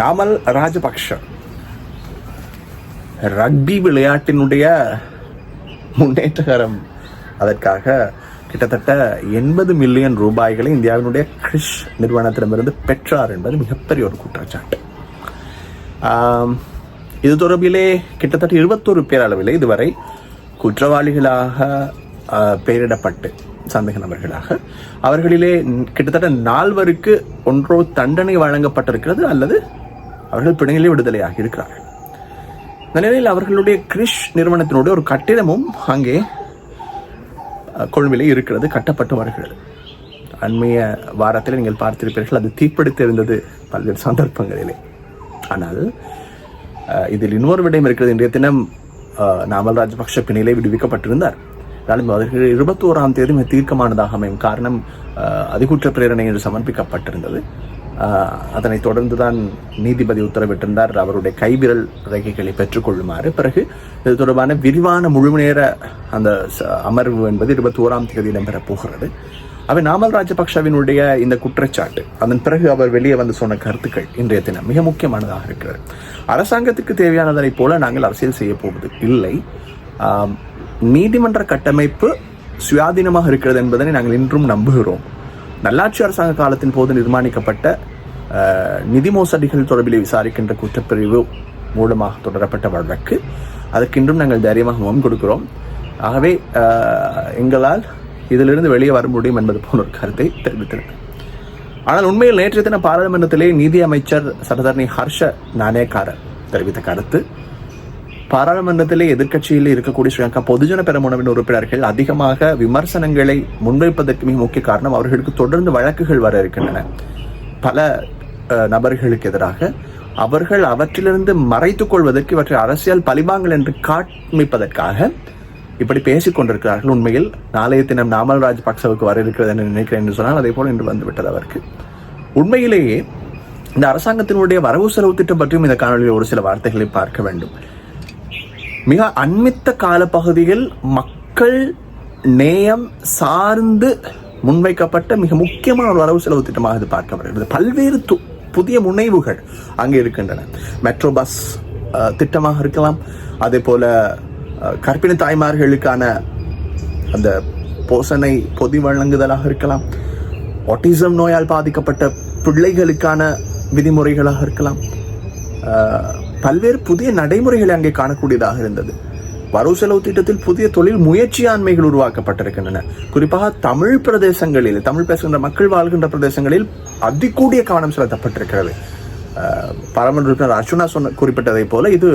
Namal Rajapaksa. Rugby விளையாட்டினுடைய முன்னேற்றகரம். அதற்காக கிட்டத்தட்ட எண்பது மில்லியன் ரூபாய்களை இந்தியாவினுடைய கிரிஷ் நிறுவனத்திடமிருந்து பெற்றார் என்பது மிகப்பெரிய ஒரு குற்றச்சாட்டு. இது தொடர்பிலே கிட்டத்தட்ட இருபத்தொரு பேரளவில் இதுவரை குற்றவாளிகளாக பெயரிடப்பட்டு சந்தேக நபர்களாக அவர்களிலே கிட்டத்தட்ட நால்வருக்கு ஒன்றோ தண்டனை வழங்கப்பட்டிருக்கிறது அல்லது அவர்கள் பிணையிலே விடுதலையாக இருக்கிறார்கள். இந்த நிலையில் அவர்களுடைய கிரிஷ் நிறுவனத்தினுடைய ஒரு கட்டிடமும் அங்கே கொழும்பிலே இருக்கிறது கட்டப்பட்டு வருகிறது. அண்மைய வாரத்தில் நீங்கள் பார்த்திருப்பீர்கள் அது தீப்பிடித்து இருந்தது பல்வேறு சந்தர்ப்பங்களிலே. ஆனால் இதில் இன்னொரு விடயம் இருக்கிறது. இன்றைய தினம் அஹ், நாமல் ராஜபக்ஷ பிணையிலே விடுவிக்கப்பட்டிருந்தார். ஆனாலும் அவர்கள் இருபத்தி ஓராம் தேதி மிக தீர்க்கமானதாக அமையும். காரணம் அஹ், அதிகுற்ற பிரேரணை என்று சமர்ப்பிக்கப்பட்டிருந்தது. அதனை தொடர்ந்து தான் நீதிபதி உத்தரவிட்டிருந்தார். அவருடைய கைவிரல் ரேகைகளை பெற்றுக்கொள்ளுமாறு. பிறகு இது தொடர்பான விரிவான முழுநேர அந்த ச- அமர்வு என்பது இருபத்தி ஓராம் தேதி இடம்பெறப் போகிறது. அவை நாமல் ராஜபக்ஷவினுடைய இந்த குற்றச்சாட்டு அதன் பிறகு அவர் வெளியே வந்து சொன்ன கருத்துக்கள் இன்றைய தினம் மிக முக்கியமானதாக இருக்கிறது. அரசாங்கத்துக்கு தேவையானதைப் போல நாங்கள் அரசியல் செய்ய போவது இல்லை. நீதிமன்ற கட்டமைப்பு சுயாதீனமாக இருக்கிறது என்பதனை நாங்கள் இன்றும் நம்புகிறோம். நல்லாட்சி அரசாங்க காலத்தின் போது நிர்மாணிக்கப்பட்ட நிதி மோசடிகள் தொடர்பில் விசாரிக்கின்ற குற்றப்பிரிவு மூலமாக தொடரப்பட்ட வழக்கு. அதற்கு இன்றும் நாங்கள் தைரியமாக முகம் கொடுக்கிறோம். ஆகவே எங்களால் இதிலிருந்து வெளியே வர முடியும் என்பது போன்ற ஒரு கருத்தை தெரிவித்தனர் ஆனால் உண்மையில் நேற்றைய தினம் பாராளுமன்றத்திலே நீதி அமைச்சர் சட்டத்தரணி ஹர்ஷ நானேக்காரர் தெரிவித்த கருத்து பாராளுமன்றத்திலே எதிர்க்கட்சியில் இருக்கக்கூடிய ஸ்ரீலங்கா பொதுஜன பெரமுனவின் உறுப்பினர்கள் அதிகமாக விமர்சனங்களை முன்வைப்பதற்கு மிக முக்கிய காரணம் அவர்களுக்கு தொடர்ந்து வழக்குகள் வர இருக்கின்றன. பல நபர்களுக்கு எதிராக அவர்கள் அவற்றிலிருந்து மறைத்துக் கொள்வதற்கு இவற்றை அரசியல் பழிபாங்கள் என்று காண்பிப்பதற்காக இப்படி பேசிக் கொண்டிருக்கிறார்கள். உண்மையில் நாளைய தினம் நாமல் ராஜபக்சவுக்கு வர இருக்கிறது என்று நினைக்கிறேன் என்று சொன்னால் அதே போல் இன்று வந்துவிட்டது அவருக்கு. உண்மையிலேயே இந்த அரசாங்கத்தினுடைய வரவு செலவு திட்டம் பற்றியும் இந்த காணொலியில் ஒரு சில வார்த்தைகளை பார்க்க வேண்டும். மிக அண்மித்த காலப்பகுதியில் மக்கள் நேயம் சார்ந்து முன்வைக்கப்பட்ட மிக முக்கியமான ஒரு வரவு செலவு திட்டமாக இது பார்க்கப்படுகிறது. பல்வேறு புதிய முனைவுகள் அங்கே இருக்கின்றன. மெட்ரோ பஸ் திட்டமாக இருக்கலாம். அதே போல கற்பிணி தாய்மார்களுக்கான அந்த போசனை பொதி வழங்குதலாக இருக்கலாம். ஒட்டிசம் நோயால் பாதிக்கப்பட்ட பிள்ளைகளுக்கான விதிமுறைகளாக இருக்கலாம். பல்வேறு புதிய நடைமுறைகளை அங்கே காணக்கூடியதாக இருந்தது. வரவு செலவு திட்டத்தில் புதிய தொழில் முயற்சியாண்மைகள் உருவாக்கப்பட்டிருக்கின்றன. குறிப்பாக தமிழ் பிரதேசங்களில் தமிழ் பேசுகின்ற மக்கள் வாழ்கின்ற பிரதேசங்களில் அதிகூடிய கவனம் செலுத்தப்பட்டிருக்கிறது. ஆஹ், பாராளுமன்ற உறுப்பினர் அர்ச்சுனா சொன்ன குறிப்பிட்டதை போல இது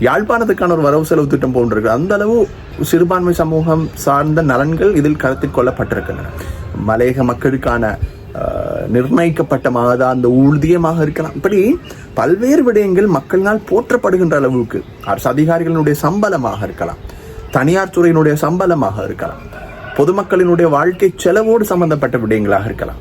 யாழ்ப்பாணத்துக்கான ஒரு வரவு செலவு திட்டம் போன்றிருக்கு. அந்த அளவு சிறுபான்மை சமூகம் சார்ந்த நலன்கள் இதில் கருத்தில் கொள்ளப்பட்டிருக்கின்றன. மலையக மக்களுக்கான நிர்ணயிக்கப்பட்டமாக தான் மாதாந்த ஊதியமாக இருக்கலாம். இப்படி பல்வேறு விடயங்கள் மக்களினால் போற்றப்படுகின்ற அளவுக்கு அரசு அதிகாரிகளினுடைய சம்பளமாக இருக்கலாம். தனியார் துறையினுடைய சம்பளமாக இருக்கலாம். பொதுமக்களினுடைய வாழ்க்கை செலவோடு சம்பந்தப்பட்ட விடயங்களாக இருக்கலாம்.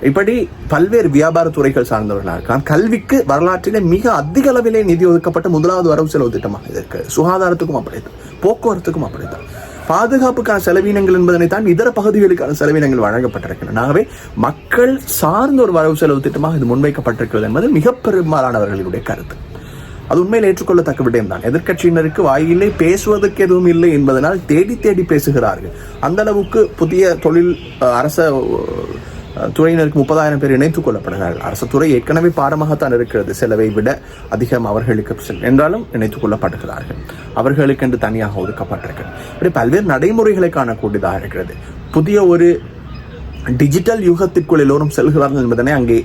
இப்படி பல்வேறு வியாபார துறைகள் சார்ந்தவர்களாக இருக்கலாம். கல்விக்கு வரலாற்றிலே மிக அதிக அளவிலே நிதி ஒதுக்கப்பட்ட முதலாவது வரவு செலவு திட்டமாக இருக்கு. சுகாதாரத்துக்கும் அப்படித்தான். போக்குவரத்துக்கும் அப்படித்தான். பாதுகாப்புக்கான செலவினங்கள் என்பதனைத்தான் இதர பகுதிகளுக்கான செலவினங்கள் வழங்கப்பட்டிருக்கின்றன. ஆகவே மக்கள் சார்ந்த ஒரு வரவு செலவு திட்டமாக இது முன்வைக்கப்பட்டிருக்கிறது என்பது மிக பெரும்பாலானவர்களுடைய கருத்து. அது உண்மையில் ஏற்றுக்கொள்ளத்தக்க விடயம் தான். எதிர்க்கட்சியினருக்கு வாயிலே பேசுவதற்கு எதுவும் இல்லை என்பதனால் தேடி தேடி பேசுகிறார்கள். அந்த அளவுக்கு புதிய தொழில் அரச துறையினருக்கு முப்பதாயிரம் பேர் இணைத்துக் கொள்ளப்படுகிறார்கள். அரசு துறை ஏற்கனவே பாரமாகத்தான் இருக்கிறது. செலவை விட அதிகம் அவர்களுக்கு என்றாலும் இணைத்துக் கொள்ளப்படுகிறார்கள் அவர்களுக்கு என்று தனியாக ஒதுக்கப்பட்டிருக்கிறது இப்படி பல்வேறு நடைமுறைகளை காணக்கூடியதாக இருக்கிறது. புதிய ஒரு டிஜிட்டல் யுகத்திற்குள் எல்லோரும் செல்கிறார்கள் என்பதனை அங்கே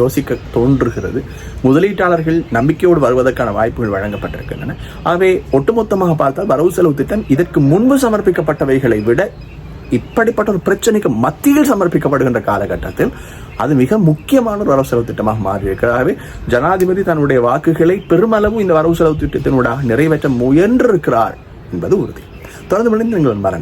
யோசிக்க தோன்றுகிறது. முதலீட்டாளர்கள் நம்பிக்கையோடு வருவதற்கான வாய்ப்புகள் வழங்கப்பட்டிருக்கின்றன. ஆகவே ஒட்டுமொத்தமாக பார்த்தால் வரவு செலவு திட்டம் இதற்கு முன்பு சமர்ப்பிக்கப்பட்டவைகளை விட இப்படிப்பட்ட ஒரு பிரச்சனைக்கு மத்தியில் சமர்ப்பிக்கப்படுகின்ற காலகட்டத்தில் அது மிக முக்கியமான ஒரு வரவு செலவு திட்டமாக மாறியிருக்கிறது ஜனாதிபதி தன்னுடைய வாக்குகளை பெருமளவு இந்த வரவு செலவு திட்டத்தினூடாக நிறைவேற்ற முயன்றிருக்கிறார் என்பது உறுதி. தொடர்ந்து முடிந்து நீங்கள் அன்பான